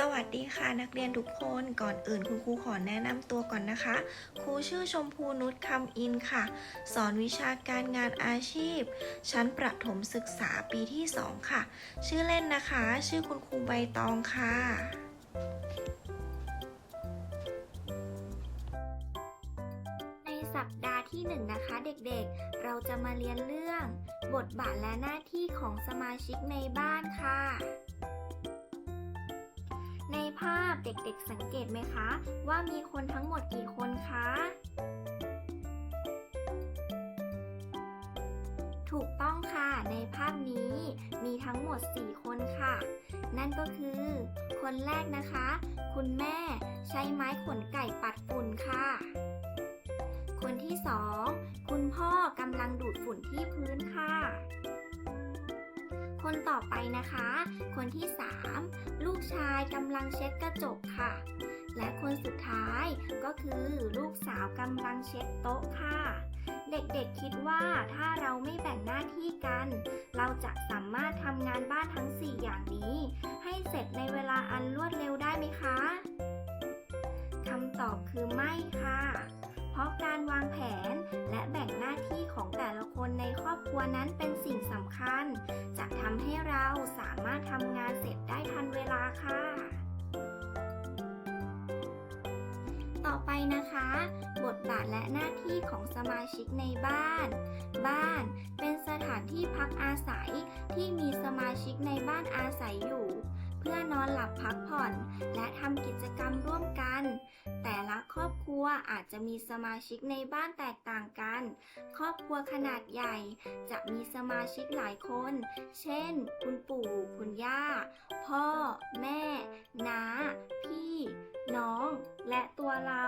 สวัสดีค่ะนักเรียนทุกคนก่อนอื่นคุณครูขอแนะนำตัวก่อนนะคะ ครูชื่อชมพูนุชคำอินค่ะ สอนวิชาการงานอาชีพ ชั้นประถมศึกษาปีที่ 2 ค่ะ ชื่อเล่นนะคะ ชื่อคุณครูใบตองค่ะในสัปดาห์ที่1นะคะเด็กๆ เราจะมาเรียนเรื่อง บทบาทและหน้าที่ของสมาชิกในบ้านค่ะ ในภาพเด็กๆสังเกตไหมคะ ว่ามีคนทั้งหมดกี่คนคะ ถูกต้องค่ะ ในภาพนี้มีทั้งหมด 4 คนค่ะ นั่นก็คือ คนแรกนะคะ คุณแม่ใช้ไม้ขนไก่ปัดฝุ่นค่ะ คนที่สองคุณพ่อกำลังดูดฝุ่นที่พื้นค่ะ คนต่อไปนะคะ คนที่สามลูกชายกำลังเช็ดกระจกค่ะ และคนสุดท้ายก็คือลูกสาวกำลังเช็ดโต๊ะค่ะ เด็กๆคิดว่าถ้าเราไม่แบ่งหน้าที่กัน เราจะสามารถทำงานบ้านทั้ง 4 อย่างนี้ ให้เสร็จในเวลาอันรวดเร็วได้ไหมคะคำตอบคือไม่ค่ะ เพราะการวางแผน ของแต่ละคนในครอบครัวนั้นเป็นสิ่งสำคัญ จะทำให้เราสามารถทำงานเสร็จได้ทันเวลาค่ะ ต่อไปนะคะ บทบาทและหน้าที่ของสมาชิกในบ้าน บ้านเป็นสถานที่พักอาศัยที่มีสมาชิกในบ้านอาศัยอยู่ พื่อนอนหลับพักผ่อน และทำกิจกรรมร่วมกัน แต่ละครอบครัวอาจจะมีสมาชิกในบ้านแตกต่างกัน ครอบครัวขนาดใหญ่ จะมีสมาชิกหลายคน เช่น คุณปู่ คุณย่า พ่อ แม่ น้า พี่ น้อง และตัวเรา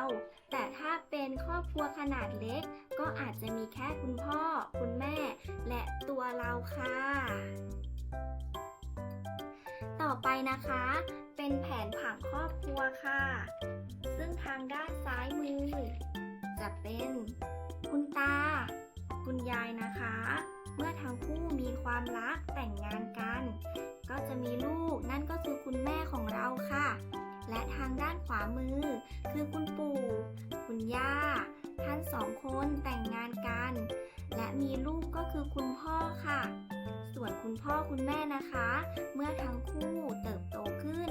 แต่ถ้าเป็นครอบครัวขนาดเล็ก ก็อาจจะมีแค่คุณพ่อ คุณแม่ และตัวเราค่ะ ต่อไปนะคะ เป็นแผนผังครอบครัวค่ะ ซึ่งทางด้านซ้ายมือ จะเป็นคุณตา คุณยายนะคะ เมื่อทั้งคู่มีความรักแต่งงานกัน ก็จะมีลูกนั่นก็คือคุณแม่ของเราค่ะ และทางด้านขวามือ คือคุณปู่ คุณย่า ท่านสองคนแต่งงานกัน และมีลูกก็คือคุณพ่อค่ะ ส่วนคุณพ่อคุณแม่นะคะ เมื่อทั้งคู่เติบโตขึ้น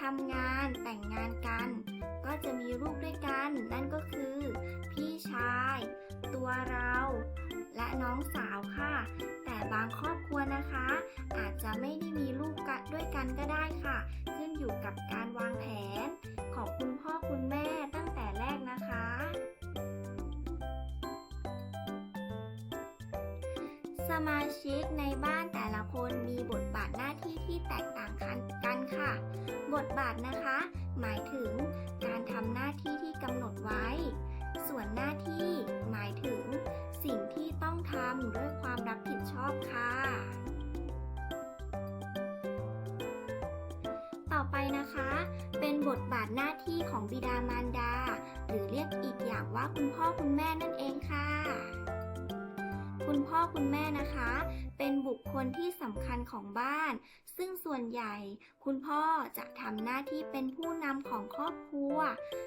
ทำงานแต่งงานกัน ก็จะมีลูกด้วยกัน นั่นก็คือ พี่ชาย ตัวเรา และน้องสาวค่ะ แต่บางครอบครัวนะคะ อาจจะไม่ได้มีลูกกันด้วยกันก็ได้ค่ะ ขึ้นอยู่กับการวางแผน ของคุณพ่อคุณแม่ตั้งแต่แรกนะคะสมาชิกในบ้าน บทบาทนะคะ หมายถึงการทำหน้าที่ที่กำหนดไว้ ส่วนหน้าที่หมายถึง สิ่งที่ต้องทำด้วยความรับผิดชอบค่ะ ต่อไปนะคะ เป็นบทบาทหน้าที่ของบิดามารดา หรือเรียกอีกอย่างว่าคุณพ่อคุณแม่นั่นเองค่ะ คุณพ่อคุณแม่นะคะ เป็นบุคคลที่สำคัญของบ้าน ซึ่งส่วนใหญ่ คุณพ่อจะทำหน้าที่เป็นผู้นำของครอบครัว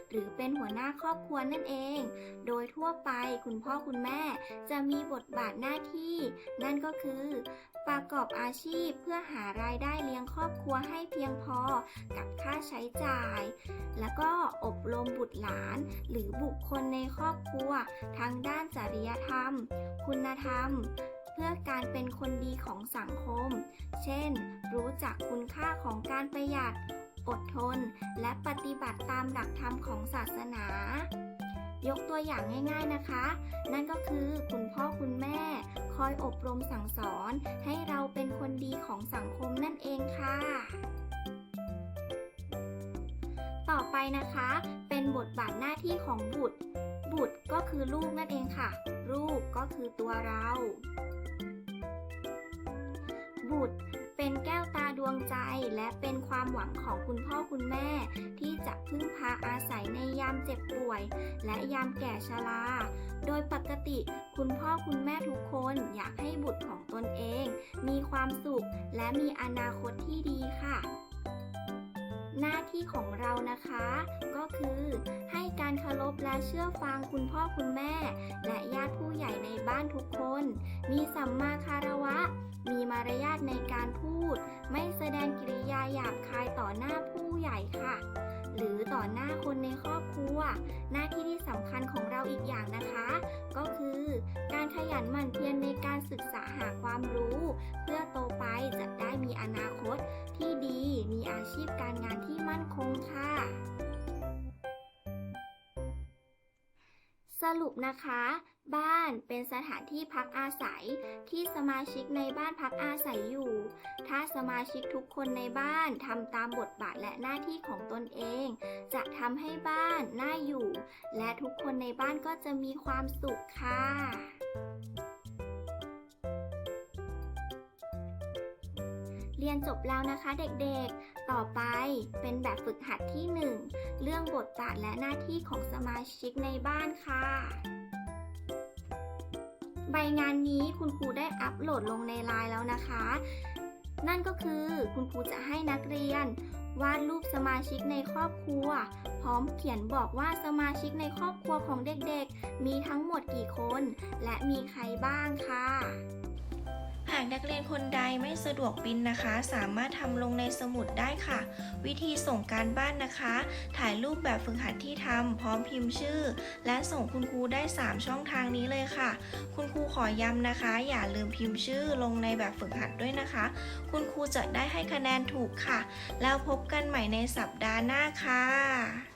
หรือเป็นหัวหน้าครอบครัวนั่นเอง โดยทั่วไปคุณพ่อคุณแม่จะมีบทบาทหน้าที่ นั่นก็คือ ประกอบอาชีพเพื่อหารายได้เลี้ยงครอบครัวให้เพียงพอกับค่าใช้จ่าย แล้วก็อบรมบุตรหลาน หรือบุคคลในครอบครัวทางด้านจริยธรรม คุณธรรม พื่อการเป็นคนดีของสังคม เช่น รู้จักคุณค่าของการประหยัด อดทน และปฏิบัติตามหลักธรรมของศาสนา ยกตัวอย่างง่ายๆนะคะ นั่นก็คือคุณพ่อคุณแม่ คอยอบรมสั่งสอน ให้เราเป็นคนดีของสังคมนั่นเองค่ะ ต่อไปนะคะ เป็นบทบาทหน้าที่ของบุตร บุตรก็คือลูกนั่นเองค่ะ ลูกก็คือตัวเรา บุตร เป็นแก้วตาดวงใจและเป็นความหวังของคุณพ่อคุณแม่ ที่จะพึ่งพาอาศัยในยามเจ็บป่วย และยามแก่ชรา โดยปกติคุณพ่อคุณแม่ทุกคนอยากให้บุตรของตนเอง มีความสุขและมีอนาคตที่ดีค่ะ หน้าที่ของเรานะคะ ก็คือให้การเคารพและเชื่อฟังคุณพ่อคุณแม่ และญาติผู้ใหญ่ในบ้านทุกคน มีสัมมาคารวะ มีมารยาทในการพูด ไม่แสดงกิริยาหยาบคายต่อหน้าผู้ใหญ่ค่ะ หรือต่อหน้าคนในครอบครัว หน้าที่ที่สำคัญของเราอีกอย่างนะคะ ก็คือการขยันหมั่นเพียรในการศึกษาหาความรู้ เพื่อโตไปจะได้มีอนาคตที่ดี มีอาชีพการงานที่มั่นคงค่ะ สรุปนะคะ บ้านเป็นสถานที่พักอาศัยที่สมาชิกในบ้านพักอาศัยอยู่ ถ้าสมาชิกทุกคนในบ้านทำตามบทบาทและหน้าที่ของตนเอง จะทำให้บ้านน่าอยู่ และทุกคนในบ้านก็จะมีความสุขค่ะ เรียนจบแล้วนะคะเด็กๆ ต่อไปเป็นแบบฝึกหัดที่ 1 เรื่องบทบาทและหน้าที่ของสมาชิกในบ้านค่ะ ใบงานนี้คุณครูได้อัปโหลดลงในไลน์แล้วนะคะ นั่นก็คือคุณครูจะให้นักเรียน วาดรูปสมาชิกในครอบครัว พร้อมเขียนบอกว่าสมาชิกในครอบครัวของเด็กๆ มีทั้งหมดกี่คน และมีใครบ้างค่ะ นักเรียนคนใดไม่สะดวกปริ้นนะคะ สามารถทำลงในสมุดได้ค่ะ วิธีส่งการบ้านนะคะ ถ่ายรูปแบบฝึกหัดที่ทำพร้อมพิมพ์ชื่อ และส่งคุณครูได้ 3 ช่องทางนี้เลยค่ะ คุณครูขอย้ำนะคะ อย่าลืมพิมพ์ชื่อลงในแบบฝึกหัดด้วยนะคะ คุณครูจะได้ให้คะแนนถูกค่ะ แล้วพบกันใหม่ในสัปดาห์หน้าค่ะ